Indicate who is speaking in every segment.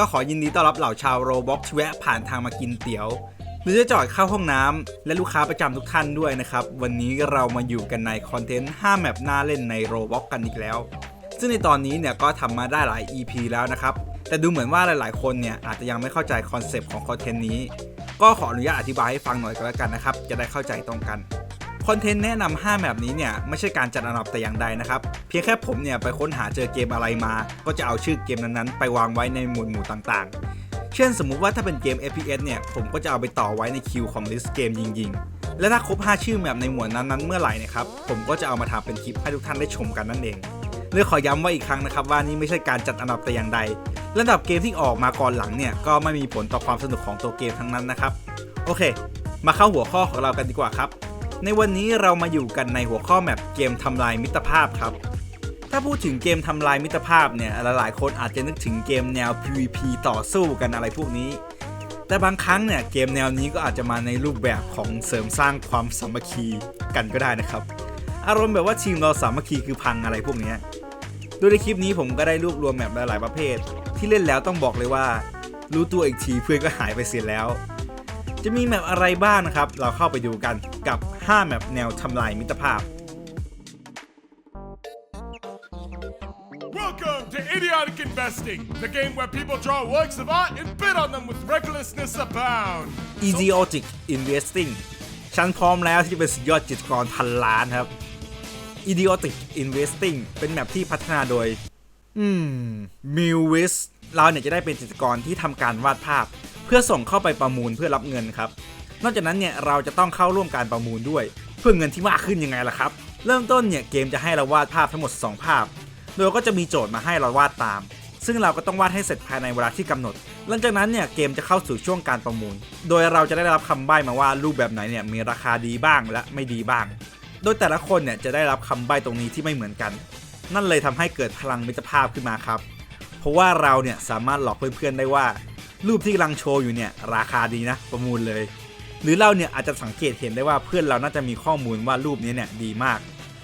Speaker 1: ก็ขอยินดีต้อนรับเหล่าชาวโรบ็อกที่แวะผ่านทางมากินเตี๋ยวหรือจะจอดเข้าห้องน้ำและลูกค้าประจำทุกท่านด้วยนะครับ วันนี้เรามาอยู่กันในคอนเทนต์5แมปหน่าเล่นในโรบ็อกกันอีกแล้ว ซึ่งในตอนนี้เนี่ยก็ทำมาได้หลาย EP แล้วนะครับ แต่ดูเหมือนว่าหลาย ๆ คนเนี่ยอาจจะยังไม่เข้าใจคอนเซปต์ของคอนเทนต์นี้ ก็ขออนุญาตอธิบายให้ฟังหน่อยก็แล้วกันนะครับ จะได้เข้าใจตรงกัน คอนเทนต์แนะนำ5แบบนี้เนี่ยไม่ใช่การจัดอันดับแต่อย่างใดนะครับ เพียงแค่ผมเนี่ยไปค้นหาเจอเกมอะไรมา ก็จะเอาชื่อเกมนั้นๆ ไปวางไว้ในหมวดหมู่ต่างๆ เช่นสมมุติว่าถ้าเป็นเกม FPS เนี่ยผมก็จะเอาไปต่อไว้ในคิวของลิสต์เกมยิงๆ และถ้าครบ 5 ชื่อแบบในหมวดนั้นๆเมื่อไหร่นะครับผมก็จะเอามาทำเป็นคลิปให้ทุกท่านได้ชมกันนั่นเองเลยขอย้ำไว้อีกครั้งนะครับว่านี่ไม่ใช่การจัดอันดับแต่อย่างใดระดับเกมที่ออกมาก่อนหลังเนี่ยก็ไม่มีผลต่อความสนุกของตัวเกมทั้งนั้นนะครับ โอเค มาเข้าหัวข้อของเรากันดีกว่าครับ ในวันนี้เรามาอยู่กันในหัวข้อแมปเกมทำลายมิตรภาพครับ ถ้าพูดถึงเกมทำลายมิตรภาพเนี่ยหลายๆ คนอาจจะนึกถึงเกมแนว PVP ต่อสู้กันอะไรพวกนี้ แต่บางครั้งเนี่ยเกมแนวนี้ก็อาจจะมาในรูปแบบของเสริมสร้างความสามัคคีกันก็ได้นะครับ อารมณ์แบบว่าทีมเราสามัคคีคือพังอะไรพวกนี้โดยในคลิปนี้ผมก็ได้รวบรวมแมปหลายๆประเภท ที่เล่นแล้วต้องบอกเลยว่า รู้ตัวอีกทีเพื่อนก็หายไปเสียแล้ว จะมีแมปอะไรบ้างนะครับ เราเข้าไปดูกันกับ 5 แมปแนวทำลายมิตรภาพ
Speaker 2: Welcome to Idiotic Investing, the game where people draw works of art and bid on them with recklessness abound.
Speaker 1: Idiotic Investing ฉันพร้อมแล้วที่จะเป็นสุดยอดจิตรกรพันล้านครับ Idiotic Investing เป็นแมปที่พัฒนาโดย อืม m i l w i s เราเนี่ยจะได้เป็นจิตรกรที่ทำการวาดภาพเพื่อส่งเข้าไปประมูลเพื่อรับเงินครับ นอกจากนั้นเนี่ยเราจะต้องเข้าร่วมการประมูลด้วย เพื่อเงินที่มากขึ้นยังไงล่ะครับ เริ่มต้นเนี่ยเกมจะให้เราวาดภาพทั้งหมด 2 ภาพ โดยก็จะมีโจทย์มาให้เราวาดตาม ซึ่งเราก็ต้องวาดให้เสร็จภายในเวลาที่กำหนด หลังจากนั้นเนี่ยเกมจะเข้าสู่ช่วงการประมูล โดยเราจะได้รับคำใบ้มาว่ารูปแบบไหนเนี่ยมีราคาดีบ้างและไม่ดีบ้าง โดยแต่ละคนเนี่ยจะได้รับคำใบ้ตรงนี้ที่ไม่เหมือนกัน นั่นเลยทำให้เกิดพลังมิตรภาพขึ้นมาครับ เพราะว่าเราเนี่ยสามารถหลอกเพื่อนๆได้ว่า รูปที่กำลังโชว์อยู่เนี่ยราคาดีนะประมูลเลย หรือเราเนี่ยอาจจะสังเกตเห็นได้ว่าเพื่อนเราน่าจะมีข้อมูลว่ารูปนี้เนี่ยดีมาก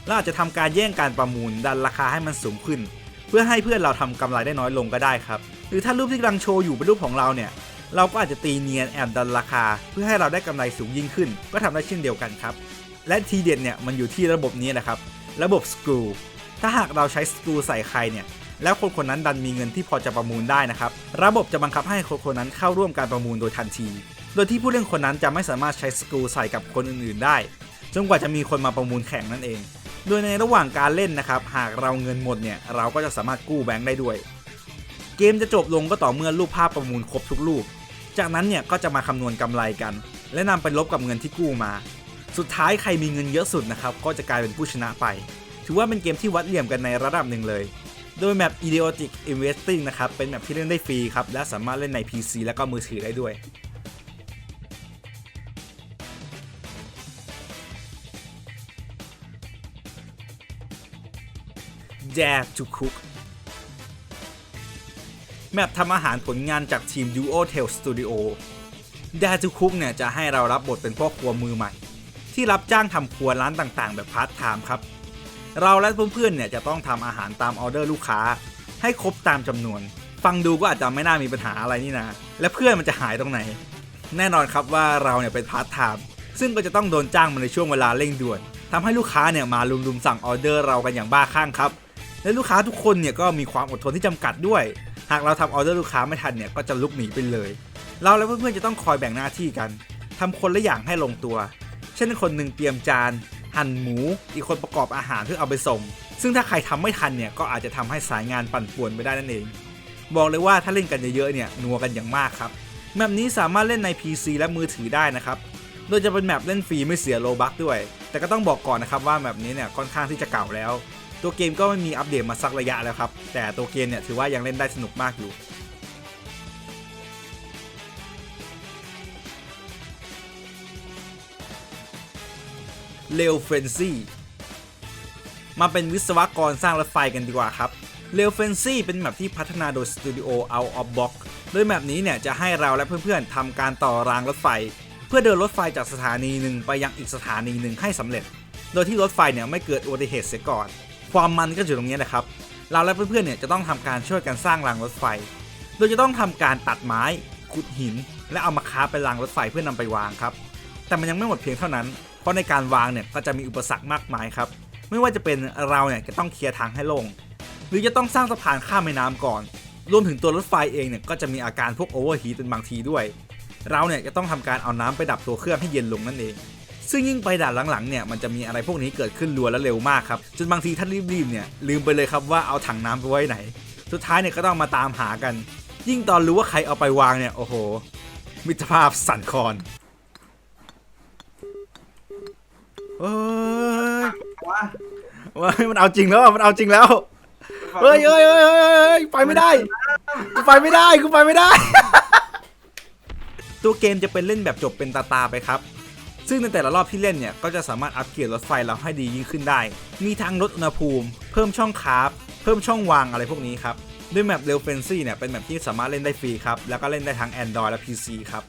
Speaker 1: เราอาจจะทำการแย่งการประมูลดันราคาให้มันสูงขึ้น เพื่อให้เพื่อนเราทำกำไรได้น้อยลงก็ได้ครับ หรือถ้ารูปที่กำลังโชว์อยู่เป็นรูปของเราเนี่ยเราก็อาจจะตีเนียนแอบดันราคา เพื่อให้เราได้กำไรสูงยิ่งขึ้น ก็ทำได้เช่นเดียวกันครับ และทีเด็ดเนี่ยมันอยู่ที่ระบบนี้นะครับ ระบบสกรูถ้าหากเราใช้สกรูใส่ใครเนี่ย แล้วคนคนนั้นดันมีเงินที่พอจะประมูลได้นะครับ ระบบจะบังคับให้คนคนนั้นเข้าร่วมการประมูลโดยทันที โดยที่ผู้เล่นคนนั้นจะไม่สามารถใช้สกรูใส่กับคนอื่นๆ ได้จนกว่าจะมีคนมาประมูลแข่งนั่นเอง โดยในระหว่างการเล่นนะครับ หากเราเงินหมดเนี่ยเราก็จะสามารถกู้แบงค์ได้ด้วย เกมจะจบลงก็ต่อเมื่อรูปภาพประมูลครบทุกรูป จากนั้นเนี่ยก็จะมาคำนวณกำไรกัน และนำไปลบกับเงินที่กู้มา สุดท้ายใครมีเงินเยอะสุดนะครับก็จะกลายเป็นผู้ชนะไป ถือว่าเป็นเกมที่วัดเหลี่ยมกันในระดับหนึ่งเลย โดยแมป Idiotic Investing นะครับ เป็นแมปที่เล่นได้ฟรีครับ และสามารถเล่นใน PC และก็มือถือได้ด้วย Dare to Cook แมปทำอาหารผลงานจากทีม Duo t a l Studio Dare to Cook เนี่ยจะให้เรารับบทเป็นพ่อครัวมือใหม่ ที่รับจ้างทำครัวร้านต่างๆ แบบพาร์ทไทม์ครับ เราและเพื่อนๆเนี่ยจะต้องทำอาหารตามออเดอร์ลูกค้า ให้ครบตามจำนวน ฟังดูก็อาจจะไม่น่ามีปัญหาอะไรนี่นะ และเพื่อนมันจะหายตรงไหน แน่นอนครับว่าเราเนี่ยเป็นพาร์ทไทม์ซึ่งก็จะต้องโดนจ้างมาในช่วงเวลาเร่งด่วนทำให้ลูกค้าเนี่ยมาลุมๆสั่งออเดอร์เรากันอย่างบ้าคลั่งครับ และลูกค้าทุกคนเนี่ยก็มีความอดทนที่จำกัดด้วย หากเราทำออเดอร์ลูกค้าไม่ทันเนี่ยก็จะลุกหนีไปเลย เราและเพื่อนๆจะต้องคอยแบ่งหน้าที่กันทำคนละอย่างให้ลงตัว เช่นคนหนึ่งเตรียมจาน หั่นหมู อีกคนประกอบอาหารเพื่อเอาไปส่ง ซึ่งถ้าใครทำไม่ทันเนี่ยก็อาจจะทำให้สายงานปั่นป่วนไปได้นั่นเอง บอกเลยว่าถ้าเล่นกันเยอะๆเนี่ยนัวกันอย่างมากครับแมปนี้สามารถเล่นใน PC และมือถือได้นะครับโดยจะเป็นแมปเล่นฟรีไม่เสียโลบัคด้วย แต่ก็ต้องบอกก่อนนะครับว่าแมปนี้เนี่ยค่อนข้างที่จะเก่าแล้ว ตัวเกมก็ไม่มีอัปเดตมาสักระยะแล้วครับแต่ตัวเกมเนี่ยถือว่ายังเล่นได้สนุกมากอยู่ เรลเฟนซี่มาเป็นวิศวกรสร้างรถไฟกันดีกว่าครับเรลเฟนซี่เป็นแมปที่พัฒนาโดยสตูดิโอ Out of Box โดยแมปนี้เนี่ยจะให้เราและเพื่อนๆทำการต่อรางรถไฟ เพื่อเดินรถไฟจากสถานีหนึ่งไปยังอีกสถานีหนึ่งให้สำเร็จ โดยที่รถไฟเนี่ยไม่เกิดอุบัติเหตุเสียก่อน ความมันก็อยู่ตรงนี้นะครับ เราและเพื่อนๆเนี่ยจะต้องทำการช่วยกันสร้างรางรถไฟ โดยจะต้องทำการตัดไม้ ขุดหิน และเอามาค้าไปรางรถไฟเพื่อนำไปวางครับ แต่มันยังไม่หมดเพียงเท่านั้น ราะในการวางเนี่ยก็จะมีอุปสรรคมากมายครับ ไม่ว่าจะเป็นเราเนี่ยจะต้องเคลียร์ทางให้โล่งหรือจะต้องสร้างสะพานข้ามแม่น้ำก่อน รวมถึงตัวรถไฟเองเนี่ยก็จะมีอาการพวกโอเวอร์ฮีทเป็นบางทีด้วย เราเนี่ยจะต้องทำการเอาน้ำไปดับตัวเครื่องให้เย็นลงนั่นเอง ซึ่งยิ่งไปด่านหลังๆเนี่ยมันจะมีอะไรพวกนี้เกิดขึ้นรัวและเร็วมากครับจนบางทีท่านรีบๆเนี่ยลืมไปเลยครับว่าเอาถังน้ำไปไว้ไหน สุดท้ายเนี่ยก็ต้องมาตามหากัน ยิ่งตอนรู้ว่าใครเอาไปวางเนี่ยโอ้โห มิตรภาพสั่นคลอน เฮ้ย
Speaker 3: ว้า
Speaker 1: เฮ้ยมันเอาจริงแล้วอะมันเอาจริงแล้ว เฮ้ยเฮ้ยเฮ้ยเฮ้ยเฮ้ยไปไม่ได้กูไปไม่ได้กูไปไม่ได้ ตัวเกมจะเป็นเล่นแบบจบเป็นตาตาๆไปครับ ซึ่งในแต่ละรอบที่เล่นเนี่ย ก็จะสามารถอัปเกรดรถไฟเราให้ดียิ่งขึ้นได้ มีทั้งลดอุณหภูมิ เพิ่มช่องคาร์บเพิ่มช่องวางอะไรพวกนี้ครับ ด้วยแมปเรลเฟนซี่เนี่ยเป็นแมปที่สามารถเล่นได้ฟรีครับ แล้วก็เล่นได้ทั้ง Android และ PC ครับ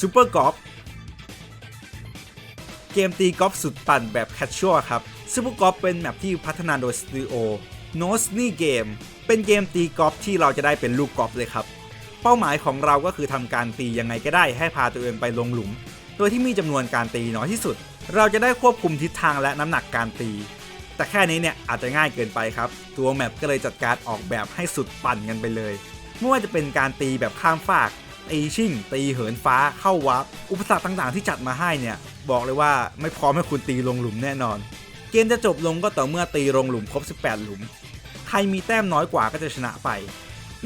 Speaker 1: ซูเปอร์กอล์ฟเกมตีกอล์ฟสุดปั่นแบบแคชชัวครับซูเปอร์กอล์ฟเป็นแมปที่พัฒนาโดยสตูดิโอโนสนี่เกมเป็นเกมตีกอล์ฟที่เราจะได้เป็นลูกกอล์ฟเลยครับ เป้าหมายของเราก็คือทำการตียังไงก็ได้ให้พาตัวเองไปลงหลุม โดยที่มีจำนวนการตีน้อยที่สุด เราจะได้ควบคุมทิศทางและน้ำหนักการตี แต่แค่นี้เนี่ยอาจจะง่ายเกินไปครับ ตัวแมปก็เลยจัดการออกแบบให้สุดปั่นกันไปเลย ไม่ว่าจะเป็นการตีแบบข้ามฟาก ตีชิ่ง ตีเหินฟ้าเข้าวับอุปสรรคต่างๆที่จัดมาให้เนี่ย บอกเลยว่าไม่พร้อมให้คุณตีลงหลุมแน่นอน เกมจะจบลงก็ต่อเมื่อตีลงหลุมครบ 18 หลุม ใครมีแต้มน้อยกว่าก็จะชนะไป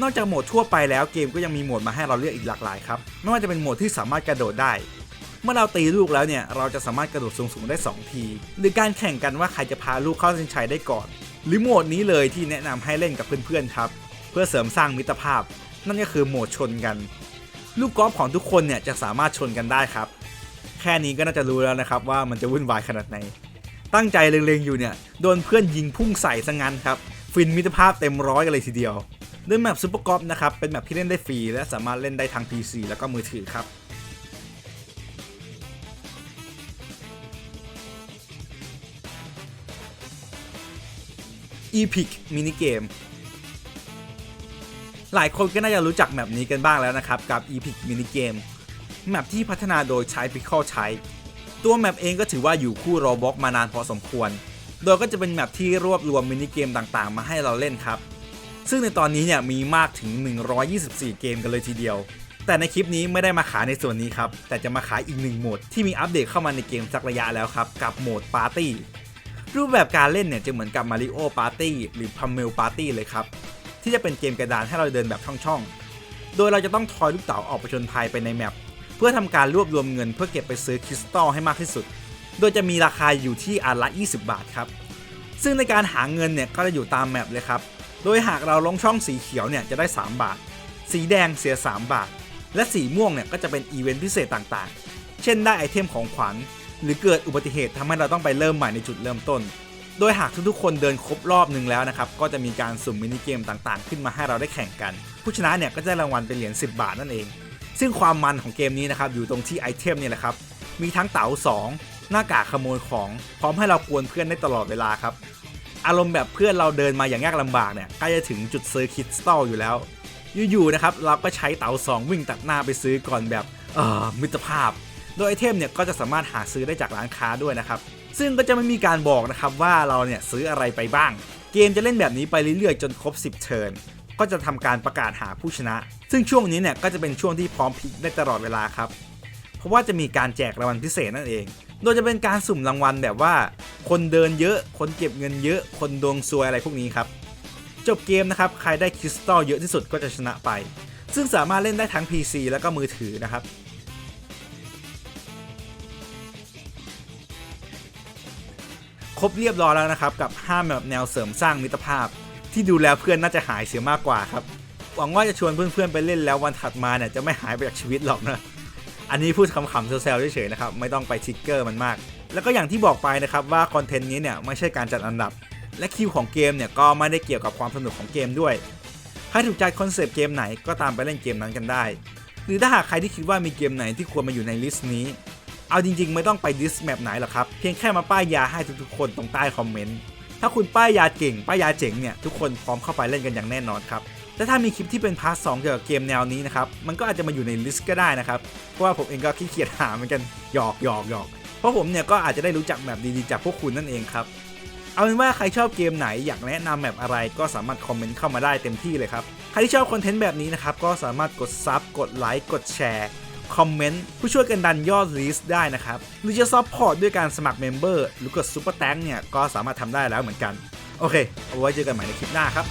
Speaker 1: นอกจากโหมดทั่วไปแล้วเกมก็ยังมีโหมดมาให้เราเลือกอีกหลากหลายครับไม่ว่าจะเป็นโหมดที่สามารถกระโดดได้เมื่อเราตีลูกแล้วเนี่ยเราจะสามารถกระโดดสูงๆได้ 2 ที หรือการแข่งกันว่าใครจะพาลูกเข้าเส้นชัยได้ก่อน หรือโหมดนี้เลยที่แนะนำให้เล่นกับเพื่อนๆครับ เพื่อเสริมสร้างมิตรภาพ นั่นก็คือโหมดชนกัน ลูกกอล์ฟของทุกคนเนี่ยจะสามารถชนกันได้ครับ แค่นี้ก็น่าจะรู้แล้วนะครับว่ามันจะวุ่นวายขนาดไหน ตั้งใจเล็งๆอยู่เนี่ยโดนเพื่อนยิงพุ่งใส่ซะงั้นครับ ฟินมิตรภาพเต็มร้อยกันเลยทีเดียวด้วยแมปซูเปอร์กอล์ฟนะครับเป็นแมปที่เล่นได้ฟรีและสามารถเล่นได้ทาง PC แล้วก็มือถือครับ Epic มินิเกม หลายคนก็น่าจะรู้จักแมปนี้กันบ้างแล้วนะครับ กับ Epic Mini Game แมปที่พัฒนาโดยใช้ Pickle ใช้ ตัวแมปเองก็ถือว่าอยู่คู่ Roblox มานานพอสมควร โดยก็จะเป็นแมปที่รวบรวมมินิเกมต่างๆ มาให้เราเล่นครับ ซึ่งในตอนนี้เนี่ยมีมากถึง 124 เกมกันเลยทีเดียว แต่ในคลิปนี้ไม่ได้มาขายในส่วนนี้ครับ แต่จะมาขายอีกหนึ่งโหมดที่มีอัปเดตเข้ามาในเกมสักระยะแล้วครับ กับโหมดปาร์ตี้รูปแบบการเล่นเนี่ยจะเหมือนกับ Mario Party หรือ Pummel Party เลยครับ ที่จะเป็นเกมกระดานให้เราเดินแบบช่องๆ โดยเราจะต้องทอยลูกเต๋าออกไปชนภัยไปในแมปเพื่อทำการรวบรวมเงินเพื่อเก็บไปซื้อคริสตัลให้มากที่สุด โดยจะมีราคาอยู่ที่อันละ 20 บาทครับ ซึ่งในการหาเงินเนี่ยก็จะอยู่ตามแมปเลยครับ โดยหากเราลงช่องสีเขียวเนี่ยจะได้ 3 บาท สีแดงเสีย 3 บาท และสีม่วงเนี่ยก็จะเป็นอีเวนต์พิเศษต่างๆ เช่นได้ไอเทมของขวัญ หรือเกิดอุบัติเหตุทำให้เราต้องไปเริ่มใหม่ในจุดเริ่มต้น โดยหากทุกๆคนเดินครบรอบหนึ่งแล้วนะครับ ก็จะมีการสุ่มมินิเกมต่างๆ ขึ้นมาให้เราได้แข่งกัน ผู้ชนะเนี่ยก็จะได้รางวัลเป็นเหรียญ10 บาทนั่นเอง ซึ่งความมันของเกมนี้นะครับอยู่ตรงที่ไอเทมเนี่ยแหละครับ มีทั้งเต๋า2 หน้ากากขโมยของ พร้อมให้เรากวนเพื่อนได้ตลอดเวลาครับ อารมณ์แบบเพื่อนเราเดินมาอย่างยากลำบากเนี่ยใกล้จะถึงจุดซื้อคริสตัลอยู่แล้ว อยู่ๆนะครับเราก็ใช้เต๋า2 วิ่งตัดหน้าไปซื้อก่อนแบบเออมิตรภาพ โดยไอเทมเนี่ยก็จะสามารถหาซื้อได้จากร้านค้าด้วยนะครับ ซึ่งก็จะไม่มีการบอกนะครับว่าเราเนี่ยซื้ออะไรไปบ้าง เกมจะเล่นแบบนี้ไปเรื่อยๆ จนครบ 10 เทิร์นก็จะทำการประกาศหาผู้ชนะ ซึ่งช่วงนี้เนี่ยก็จะเป็นช่วงที่พร้อมพลิกได้ตลอดเวลาครับ เพราะว่าจะมีการแจกรางวัลพิเศษนั่นเอง โดยจะเป็นการสุ่มรางวัลแบบว่า คนเดินเยอะ คนเก็บเงินเยอะ คนดวงซวยอะไรพวกนี้ครับ จบเกมนะครับ ใครได้คริสตัลเยอะที่สุดก็จะชนะไป ซึ่งสามารถเล่นได้ทั้ง PC แล้วก็มือถือนะครับ ครบเรียบร้อยแล้วนะครับ กับ 5 แบบแนวเสริมสร้างมิตรภาพ ที่ดูแล้วเพื่อนน่าจะหายเสียมากกว่าครับ หวังว่าจะชวนเพื่อนๆไปเล่นแล้ววันถัดมาเนี่ยจะไม่หายไปจากชีวิตหรอกนะ อันนี้พูดคำๆแซวๆเฉยๆนะครับไม่ต้องไปทริกเกอร์มันมาก แล้วก็อย่างที่บอกไปนะครับว่าคอนเทนต์นี้เนี่ยไม่ใช่การจัดอันดับ และคิวของเกมเนี่ยก็ไม่ได้เกี่ยวกับความสนุกของเกมด้วยใครถูกใจคอนเซปต์เกมไหนก็ตามไปเล่นเกมนั้นกันได้ หรือถ้าหากใครที่คิดว่ามีเกมไหนที่ควรมาอยู่ในลิสต์นี้ เอาจริงๆ ไม่ต้องไปดิสแมปไหนหรอกครับ เพียงแค่มาป้ายยาให้ทุกๆ คนตรงใต้คอมเมนต์ ถ้าคุณป้ายยาเก่ง ป้ายยาเจ๋งเนี่ย ทุกคนพร้อมเข้าไปเล่นกันอย่างแน่นอนครับและถ้ามีคลิปที่เป็นพาร์ทสเกี่ยวกับเกมแนวนี้นะครับ มันก็อาจจะมาอยู่ในลิสต์ก็ได้นะครับ เพราะว่าผมเองก็ขี้เกียจหาเหมือนกันหยอกหยอกหยอกเพราะผมเนี่ยก็อาจจะได้รู้จักแมปดีๆจากพวกคุณนั่นเองครับ เอาเป็นว่าใครชอบเกมไหนอยากแนะนำแมปอะไรก็สามารถคอมเมนต์เข้ามาได้เต็มที่เลยครับ ใครที่ชอบคอนเทนต์แบบนี้นะครับก็สามารถกดซับกดไลค์กดแชร์ คอมเมนต์ผู้ช่วยกันดันยอดลิสต์ได้นะครับ หรือจะซัพพอร์ตด้วยการสมัครเมมเบอร์หรือกดซูเปอร์แตงเนี่ย ก็สามารถทำได้แล้วเหมือนกัน โอเค เอาไว้เจอกันใหม่ในคลิปหน้าครับ